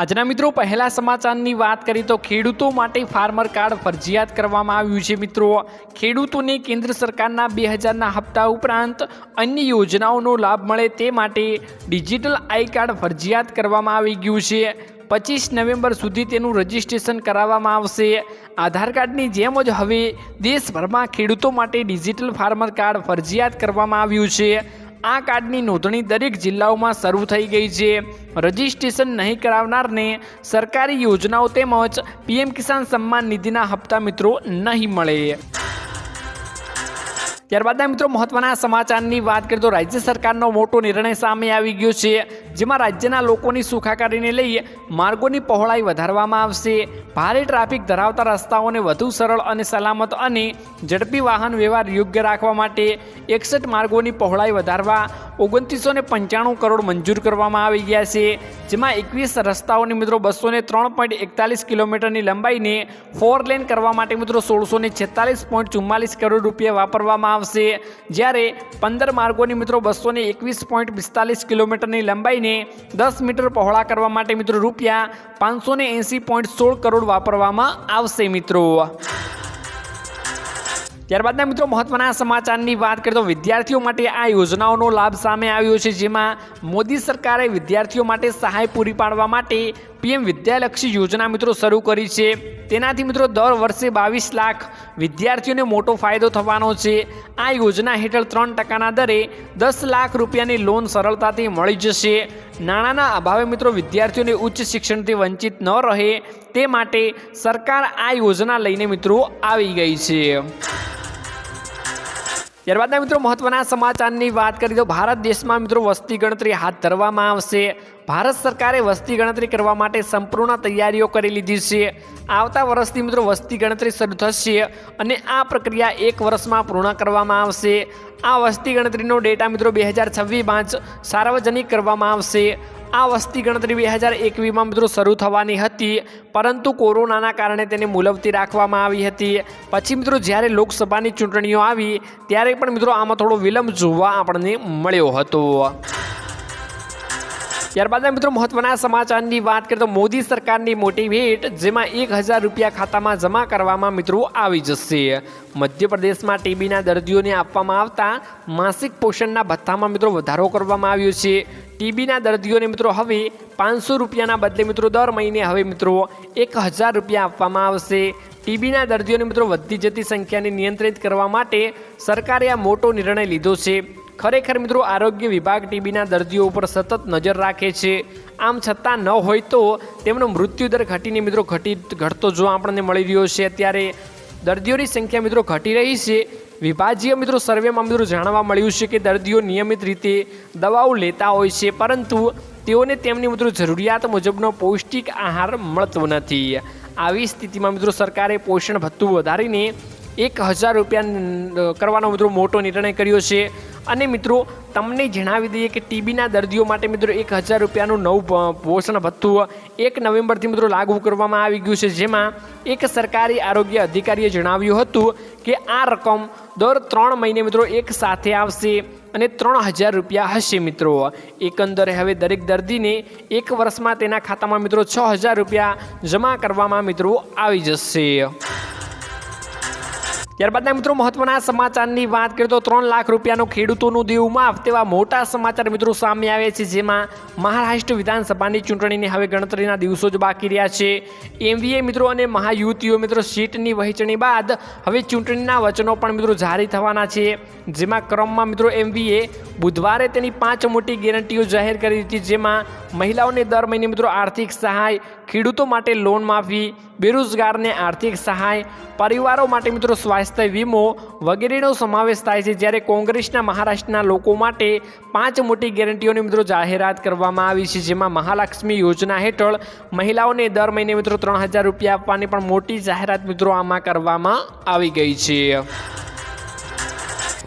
આજના મિત્રો, પહેલા સમાચારની વાત કરી તો ખેડૂતો માટે ફાર્મર કાર્ડ ફરજિયાત કરવામાં આવ્યું છે મિત્રો. ખેડૂતોને કેન્દ્ર સરકારના બે હજારના હપ્તા ઉપરાંત અન્ય યોજનાઓનો લાભ મળે તે માટે ડિજિટલ આઈ કાર્ડ ફરજિયાત કરવામાં આવી ગયું છે. પચીસ નવેમ્બર સુધી તેનું રજિસ્ટ્રેશન કરાવવામાં આવશે. આધાર કાર્ડની જેમ જ હવે દેશભરમાં ખેડૂતો માટે ડિજિટલ ફાર્મર કાર્ડ ફરજિયાત કરવામાં આવ્યું છે. આ કાર્ડની નોંધણી દરેક જિલ્લાઓમાં શરૂ થઈ ગઈ છે. રજિસ્ટ્રેશન નહીં કરાવનારને સરકારી યોજનાઓ તેમજ પીએમ કિસાન સન્માન નિધિના હપ્તા મિત્રો નહીં મળે. ત્યારબાદ મિત્રો મહત્વના સમાચારની વાત કરીએ તો રાજ્ય સરકારનો મોટો નિર્ણય સામે આવી ગયો છે. જેમાં રાજ્યના લોકોની સુખાકારીને લઈ માર્ગોની પહોળાઈ વધારવામાં આવશે. ભારે ટ્રાફિક ધરાવતા રસ્તાઓને વધુ સરળ અને સલામત અને ઝડપી વાહન વ્યવહાર યોગ્ય રાખવા માટે એકસઠ માર્ગોની પહોળાઈ વધારવા ઓગણત્રીસો ને પંચાણું કરોડ મંજૂર કરવામાં આવી ગયા છે. જેમાં એકવીસ રસ્તાઓની મિત્રો બસો ને ત્રણ પોઈન્ટ એકતાલીસ કિલોમીટરની લંબાઈને ફોર લેન કરવા માટે મિત્રો સોળસો ને છેતાલીસ પોઈન્ટ ચુમ્માલીસ કરોડ રૂપિયા વાપરવામાં આવશે. જ્યારે પંદર માર્ગોની મિત્રો બસો ને એકવીસ પોઈન્ટ પિસ્તાલીસ કિલોમીટરની લંબાઈને દસ મીટર પહોળા કરવા માટે મિત્રો રૂપિયા પાંચસો ને એંસી પોઈન્ટ સોળ કરોડ વાપરવામાં આવશે મિત્રો. ત્યારબાદના મિત્રો, મહત્વના સમાચારની વાત કરીએ તો વિદ્યાર્થીઓ માટે આ યોજનાઓનો લાભ સામે આવ્યો છે, જેમાં મોદી સરકારે વિદ્યાર્થીઓ માટે સહાય પૂરી પાડવા માટે પીએમ વિદ્યાલક્ષી યોજના મિત્રો શરૂ કરી છે. તેનાથી મિત્રો, દર વર્ષે બાવીસ લાખ વિદ્યાર્થીઓને મોટો ફાયદો થવાનો છે. આ યોજના હેઠળ ત્રણ ટકાના દરે દસ લાખ રૂપિયાની લોન સરળતાથી મળી જશે. નાણાંના અભાવે મિત્રો, વિદ્યાર્થીઓને ઉચ્ચ શિક્ષણથી વંચિત ન રહે તે માટે સરકાર આ યોજના લઈને મિત્રો આવી ગઈ છે. ત્યારબાદના મિત્રો મહત્વના સમાચારની વાત કરીએ તો ભારત દેશમાં મિત્રો વસ્તી ગણતરી હાથ ધરવામાં આવશે. ભારત સરકારે વસ્તી ગણતરી કરવા માટે સંપૂર્ણ તૈયારીઓ કરી લીધી છે. આવતા વર્ષથી મિત્રો વસ્તી ગણતરી શરૂ થશે અને આ પ્રક્રિયા એક વર્ષમાં પૂર્ણ કરવામાં આવશે. આ વસ્તી ગણતરીનો ડેટા મિત્રો બે હજાર છવ્વીસ પાંચ સાર્વજનિક કરવામાં આવશે. આ વસ્તી ગણતરી બે હજાર એકવીસમાં મિત્રો શરૂ થવાની હતી, પરંતુ કોરોનાના કારણે તેને મુલવતી રાખવામાં આવી હતી. પછી મિત્રો જ્યારે લોકસભાની ચૂંટણીઓ આવી, ત્યારે પણ મિત્રો આમાં થોડો વિલંબ જોવા આપણને મળ્યો હતો. ત્યારબાદના મિત્રો મહત્વના સમાચારની વાત કરીએ તો મોદી સરકારની મોટી ભેટ, જેમાં એક હજાર રૂપિયા ખાતામાં જમા કરવામાં મિત્રો આવી જશે. મધ્યપ્રદેશમાં ટીબીના દર્દીઓને આપવામાં આવતા માસિક પોષણના ભથ્થામાં મિત્રો વધારો કરવામાં આવ્યો છે. ટીબીના દર્દીઓને મિત્રો હવે પાંચસો રૂપિયાના બદલે મિત્રો દર મહિને હવે મિત્રો એક હજાર રૂપિયા આપવામાં આવશે. ટીબીના દર્દીઓને મિત્રો વધતી જતી સંખ્યાને નિયંત્રિત કરવા માટે સરકારે આ મોટો નિર્ણય લીધો છે. ખરેખર મિત્રો, આરોગ્ય વિભાગ ટીબીના દર્દીઓ ઉપર સતત નજર રાખે છે. આમ છતાં ન હોય તો તેમનો મૃત્યુદર ઘટીને મિત્રો ઘટી ઘટતો જોવા આપણને મળી રહ્યો છે. અત્યારે દર્દીઓની સંખ્યા મિત્રો ઘટી રહી છે. વિભાજીય મિત્રો સર્વેમાં મિત્રો જાણવા મળ્યું છે કે દર્દીઓ નિયમિત રીતે દવાઓ લેતા હોય છે, પરંતુ તેઓને તેમની મિત્રો જરૂરિયાત મુજબનો પૌષ્ટિક આહાર મળતો નથી. આવી સ્થિતિમાં મિત્રો સરકારે પોષણ ભથ્થું વધારીને એક હજાર રૂપિયા કરવાનો મિત્રો મોટો નિર્ણય કર્યો છે. અને મિત્રો, તમને જણાવી દઈએ કે ટીબીના દર્દીઓ માટે મિત્રો એક હજાર રૂપિયાનું નવું પોષણ ભથ્થું એક નવેમ્બરથી મિત્રો લાગુ કરવામાં આવી ગયું છે. જેમાં એક સરકારી આરોગ્ય અધિકારીએ જણાવ્યું હતું કે આ રકમ દર ત્રણ મહિને મિત્રો એક સાથે આવશે અને ત્રણ હજાર રૂપિયા હશે મિત્રો. એકંદરે હવે દરેક દર્દીને એક વર્ષમાં તેના ખાતામાં મિત્રો છ હજાર રૂપિયા જમા કરવામાં મિત્રો આવી જશે. ત્યારબાદના મિત્રો મહત્વના સમાચારની વાત કરીએ તો ત્રણ લાખ રૂપિયાનો ખેડૂતોનું દેવું માફ તેવા મોટા સમાચાર મિત્રો સામે આવે છે, જેમાં મહારાષ્ટ્ર વિધાનસભાની ચૂંટણીની હવે ગણતરીના દિવસો જ બાકી રહ્યા છે. એમવીએ મિત્રો અને મહાયુતિઓ મિત્રો સીટની વહેંચણી બાદ હવે ચૂંટણીના વચનો પણ મિત્રો જારી થવાના છે. જેમાં ક્રમમાં મિત્રો એમવીએ બુધવારે તેની પાંચ મોટી ગેરંટીઓ જાહેર કરી હતી, જેમાં મહિલાઓને દર મહિને મિત્રો આર્થિક સહાય ખેડૂતો માટે લોન માફી, બેરોજગારને આર્થિક સહાય, પરિવારો માટે મિત્રો સ્વાસ્થ્ય વીમો વગેરેનો સમાવેશ થાય છે. જ્યારે કોંગ્રેસના મહારાષ્ટ્રના લોકો માટે પાંચ મોટી ગેરંટીઓની મિત્રો જાહેરાત કરવામાં આવી છે, જેમાં મહાલક્ષ્મી યોજના હેઠળ મહિલાઓને દર મહિને મિત્રો ત્રણ હજાર રૂપિયા આપવાની પણ મોટી જાહેરાત મિત્રો આમાં કરવામાં આવી ગઈ છે.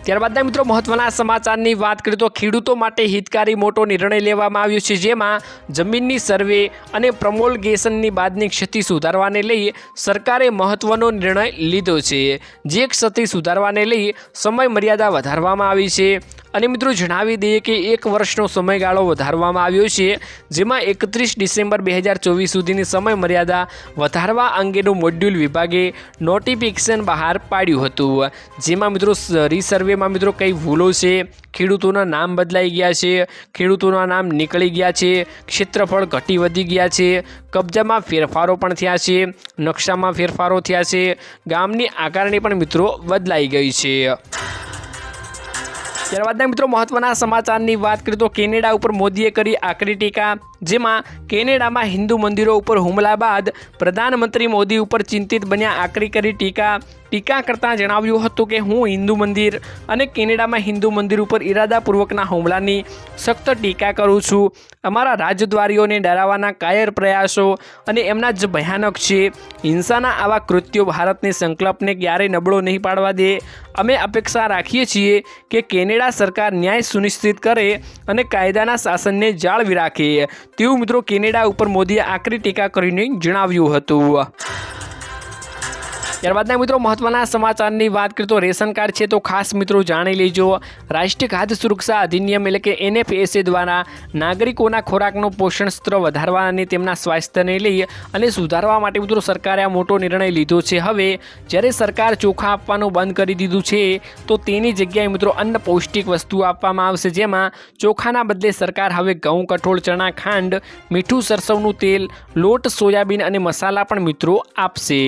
ત્યારબાદના મિત્રો મહત્વના સમાચારની વાત કરીએ તો ખેડૂતો માટે હિતકારી મોટો નિર્ણય લેવામાં આવ્યો છે, જેમાં જમીનની સર્વે અને પ્રમોલગેશનની બાદની ક્ષતિ સુધારવાને લઈ સરકારે મહત્વનો નિર્ણય લીધો છે. જે ક્ષતિ સુધારવાને લઈ સમય મર્યાદા વધારવામાં આવી છે. અને મિત્રો જણાવી દઈએ કે એક વર્ષનો સમયગાળો વધારવામાં આવ્યો છે, જેમાં એકત્રીસ ડિસેમ્બર બે હજાર ચોવીસ સુધીની સમય મર્યાદા વધારવા અંગેનું મોડ્યુલ વિભાગે નોટિફિકેશન બહાર પાડ્યું હતું. જેમાં મિત્રો રીસર્વેમાં મિત્રો કઈ ભૂલો છે, ખેડૂતોના નામ બદલાઈ ગયા છે, ખેડૂતોના નામ નીકળી ગયા છે, ક્ષેત્રફળ ઘટી વધી ગયા છે, કબજામાં ફેરફારો પણ થયા છે, નકશામાં ફેરફારો થયા છે, ગામની આકારણી પણ મિત્રો બદલાઈ ગઈ છે. ત્યારબાદના મિત્રો મહત્વના સમાચારની વાત કરીએ તો કેનેડા ઉપર મોદીએ કરી આકરી ટીકા, જેમાં કેનેડામાં હિન્દુ મંદિરો ઉપર હુમલા બાદ પ્રધાનમંત્રી મોદી ઉપર ચિંતિત બન્યા આકરી કરી ટીકા. ટીકા કરતાં જણાવ્યું હતું કે હું હિન્દુ મંદિર અને કેનેડામાં હિન્દુ મંદિર ઉપર ઇરાદાપૂર્વકના હુમલાની સખ્ત ટીકા કરું છું. અમારા રાજદ્વારીઓને ડરાવવાના કાયર પ્રયાસો અને એમના જ ભયાનક છે. હિંસાના આવા કૃત્યો ભારતની સંકલ્પને ક્યારેય નબળો નહીં પાડવા દે. અમે અપેક્ષા રાખીએ છીએ કે કેનેડા સરકાર ન્યાય સુનિશ્ચિત કરે અને કાયદાના શાસનને જાળવી રાખે. તેવું મિત્રો કેનેડા ઉપર મોદીએ આકરી ટીકા કરીને જણાવ્યું હતું. ત્યારબાદના મિત્રો મહત્વના સમાચારની વાત કરીએ તો રેશન કાર્ડ છે તો ખાસ મિત્રો જાણી લેજો. રાષ્ટ્રીય ખાદ્ય સુરક્ષા અધિનિયમ એટલે કે એનએફએસએ દ્વારા નાગરિકોના ખોરાકનો પોષણ સ્તર વધારવા અને તેમના સ્વાસ્થ્યને લઈ અને સુધારવા માટે મિત્રો સરકારે આ મોટો નિર્ણય લીધો છે. હવે જ્યારે સરકાર ચોખા આપવાનું બંધ કરી દીધું છે, તો તેની જગ્યાએ મિત્રો અન્ન પૌષ્ટિક વસ્તુઓ આપવામાં આવશે. જેમાં ચોખાના બદલે સરકાર હવે ઘઉં, કઠોળ, ચણા, ખાંડ, મીઠું, સરસવનું તેલ, લોટ, સોયાબીન અને મસાલા પણ મિત્રો આપશે.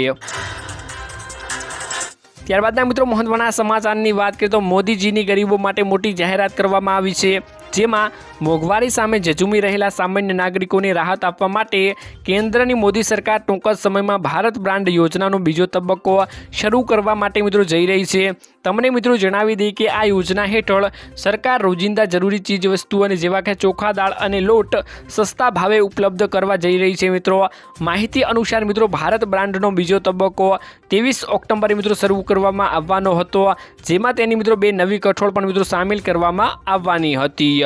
ત્યારબાદના મિત્રો મહત્વના સમાચારની વાત કરીએ તો મોદીજીની ગરીબો માટે મોટી જાહેરાત કરવામાં આવી છે. જેમાં મોંઘવારી સામે ઝઝૂમી રહેલા સામાન્ય નાગરિકોને રાહત આપવા માટે કેન્દ્રની મોદી સરકાર ટૂંક જ સમયમાં ભારત બ્રાન્ડ યોજનાનો બીજો તબક્કો શરૂ કરવા માટે મિત્રો જઈ રહી છે. તમને મિત્રો જણાવી દઈએ કે આ યોજના હેઠળ સરકાર રોજિંદા જરૂરી ચીજવસ્તુઓ અને જેવા કે ચોખા, દાળ અને લોટ સસ્તા ભાવે ઉપલબ્ધ કરવા જઈ રહી છે મિત્રો. માહિતી અનુસાર મિત્રો ભારત બ્રાન્ડનો બીજો તબક્કો ત્રેવીસ ઓક્ટોબરે મિત્રો શરૂ કરવામાં આવવાનો હતો, જેમાં તેની મિત્રો બે નવી કઠોળ પણ મિત્રો સામેલ કરવામાં આવવાની હતી.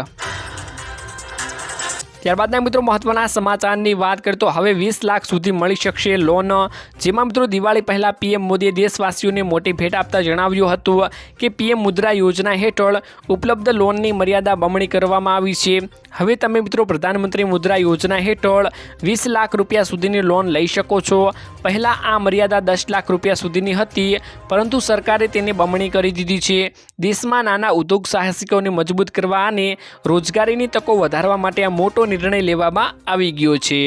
ત્યારબાદના મિત્રો મહત્વના સમાચારની વાત કરીએ તો હવે વીસ લાખ સુધી મળી શકશે લોન જેમાં મિત્રો દિવાળી પહેલાં પીએમ મોદીએ દેશવાસીઓને મોટી ભેટ આપતા જણાવ્યું હતું કે પીએમ મુદ્રા યોજના હેઠળ ઉપલબ્ધ લોનની મર્યાદા બમણી કરવામાં આવી છે. હવે તમે મિત્રો પ્રધાનમંત્રી મુદ્રા યોજના હેઠળ વીસ લાખ રૂપિયા સુધીની લોન લઈ શકો છો. પહેલાં આ મર્યાદા દસ લાખ રૂપિયા સુધીની હતી, પરંતુ સરકારે તેને બમણી કરી દીધી છે. દેશમાં નાના ઉદ્યોગ સાહસિકોને મજબૂત કરવા અને રોજગારીની તકો વધારવા માટે આ મોટો નિર્ણય લેવામાં આવી ગયો છે.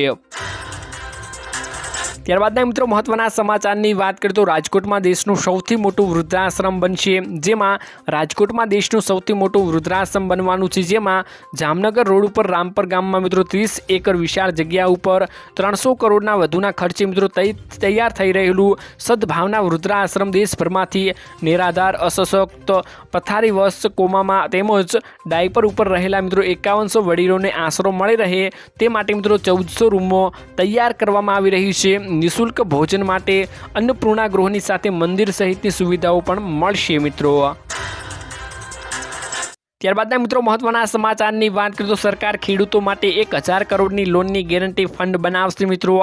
ત્યારબાદના મિત્રો મહત્વના સમાચારની વાત કરીએ તો રાજકોટમાં દેશનું સૌથી મોટું વૃદ્ધાશ્રમ બનશે, જેમાં રાજકોટમાં દેશનું સૌથી મોટું વૃદ્ધાશ્રમ બનવાનું છે, જેમાં જામનગર રોડ ઉપર રામપર ગામમાં મિત્રો ત્રીસ એકર વિશાળ જગ્યા ઉપર ત્રણસો કરોડના વધુના ખર્ચે મિત્રો તૈયાર થઈ રહેલું સદભાવના વૃદ્ધાશ્રમ દેશભરમાંથી નિરાધાર, અસશક્ત, પથારીવશ કોમામાં તેમજ ડાયપર ઉપર રહેલા મિત્રો એકાવનસો વડીલોને આશરો મળી રહે તે માટે મિત્રો ચૌદસો રૂમો તૈયાર કરવામાં આવી રહી છે. નિઃશુલ્ક ભોજન માટે અન્નપૂર્ણા ગૃહની સાથે મંદિર સહિતની સુવિધાઓ પણ મળશે મિત્રો. ત્યારબાદના મિત્રો મહત્વના સમાચારની વાત કરીએ તો સરકાર ખેડૂતો માટે એક હજાર કરોડની લોનની ગેરંટી ફંડ બનાવશે મિત્રો.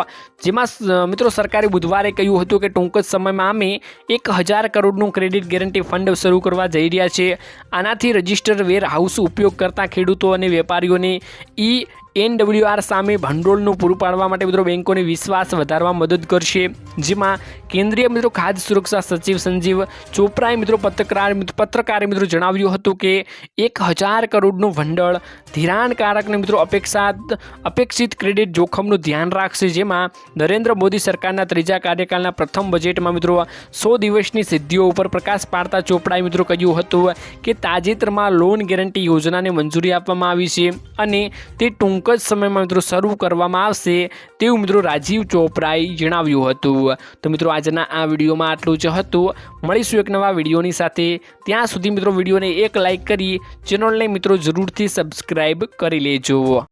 જેમાં મિત્રો સરકારે બુધવારે કહ્યું હતું કે ટૂંક જ સમયમાં અમે એક હજાર કરોડનું ક્રેડિટ ગેરંટી ફંડ શરૂ કરવા જઈ રહ્યા છે આનાથી રજિસ્ટર વેર હાઉસ ઉપયોગ કરતા ખેડૂતો અને વેપારીઓને ઈ એનડબ્લ્યુઆર સામે ભંડોળનું પૂરું પાડવા માટે મિત્રો બેન્કોને વિશ્વાસ વધારવા મદદ કરશે. જેમાં કેન્દ્રીય મિત્રો ખાદ્ય સુરક્ષા સચિવ સંજીવ ચોપરાએ મિત્રો પત્રકાર પત્રકારે મિત્રો જણાવ્યું હતું કે એક હજાર કરોડનું ભંડોળ ધિરાણકારકને મિત્રો અપેક્ષા અપેક્ષિત ક્રેડિટ જોખમનું ધ્યાન રાખશે. જેમાં નરેન્દ્ર મોદી સરકારના ત્રીજા કાર્યકાળના પ્રથમ બજેટમાં મિત્રો સો દિવસની સિદ્ધિઓ ઉપર પ્રકાશ પાડતા ચોપડાએ મિત્રો કહ્યું હતું કે તાજેતરમાં લોન ગેરંટી યોજનાને મંજૂરી આપવામાં આવી છે અને તે ટૂંક જ સમયમાં મિત્રો શરૂ કરવામાં આવશે તેવું મિત્રો રાજીવ ચોપરાએ જણાવ્યું હતું. તો મિત્રો આજના આ વિડીયોમાં આટલું જ હતું. મળીશું એક નવા વિડીયોની સાથે. ત્યાં સુધી મિત્રો વિડીયોને એક લાઇક કરી ચેનલને મિત્રો જરૂરથી સબસ્ક્રાઈબ કરી લેજો.